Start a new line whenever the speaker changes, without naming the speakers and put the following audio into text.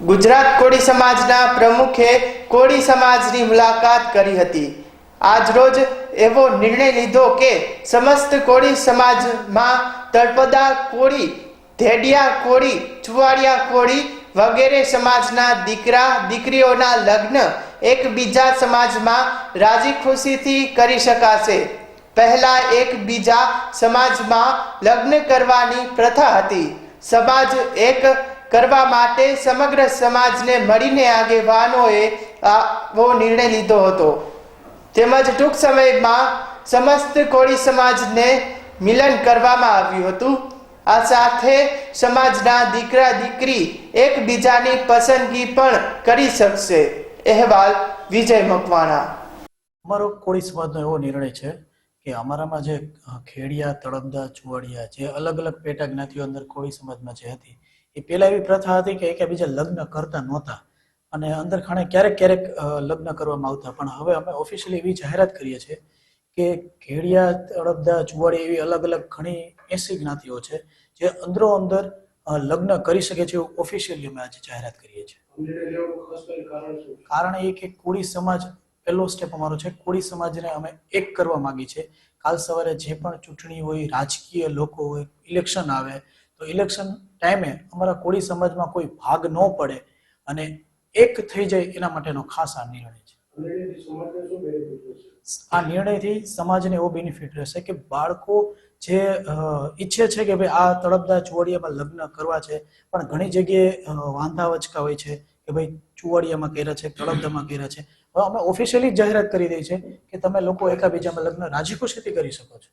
ગુજરાત કોળી સમાજના પ્રમુખે કોળી સમાજની મુલાકાત કરી હતી. આજરોજ એવો નિર્ણય લીધો કે સમસ્ત કોળી સમાજમાં તળપદા કોળી, ધેડિયા કોળી ચુવાડિયા કોળી વગેરે સમાજના દીકરા, દીકરીઓના લગ્ન એકબીજા સમાજમાં રાજી ખુશીથી કરી શકાશે. પહેલા એકબીજા સમાજમાં લગ્ન કરવાની પ્રથા હતી. સમાજ એક કરવા માટે સમગ્ર સમાજને મળીને આગેવાનોએ આવો નિર્ણય લીધો હતો. તેમજ ટૂંક સમયમાં સમસ્ત કોળી સમાજને મિલન કરવામાં આવ્યું હતું. આ સાથે સમાજના દીકરા દીકરી એકબીજાની પસંદગી પણ કરી શકશે. અહેવાલ વિજય મકવાણા.
અમારો કોળી સમાજનો એવો નિર્ણય છે કે અમારામાં જે ખેડિયા તળબદા ચુવાડિયા જે અલગ અલગ પેટા જ્ઞાતિઓ અંદર કોળી સમાજમાં જે હતી એ પહેલાં એવી પ્રથા હતી કે એકબીજા લગ્ન કરતા નહોતા. અને અંદર ખાણે ક્યારેક ક્યારેક લગ્ન કરવામાં આવતા. પણ હવે અમે ઓફિશિયલી એવી જાહેરાત કરીએ છીએ કે ઘેડિયા, તળપદા, જુવાળી એવી અલગ અલગ ઘણી એસી જ્ઞાતિઓ છે જે અંદરો અંદર લગ્ન કરી શકે છે એવું ઓફિશિયલી અમે આજે જાહેરાત કરીએ છીએ.
કારણ?
એ કે કોળી સમાજ, પહેલો સ્ટેપ અમારો છે, કોળી સમાજને અમે એક કરવા માંગી છે કાલ સવારે જે પણ ચૂંટણી હોય, રાજકીય લોકો હોય ઇલેક્શન આવે તો ઇલેક્શન ટાઈમે અમારા કોળી સમાજમાં કોઈ ભાગ ન પડે અને એક થઈ જાય એના માટેનો ખાસ આ નિર્ણય છે.
આ નિર્ણયથી સમાજને
એવો બેનિફિટ રહેશે કે બાળકો જે ઈચ્છે છે કે ભાઈ આ તળપદા ચુવાડિયામાં લગ્ન કરવા છે, પણ ઘણી જગ્યાએ વાંધા વચકા હોય છે કે ભાઈ ચુવાડિયામાં કર્યા છે, તળપદામાં કર્યા છે. હવે અમે ઓફિશિયલી જાહેરાત કરી દઈ છે કે તમે લોકો એકાબીજામાં લગ્ન રાજી ખુશીથી કરી શકો છો.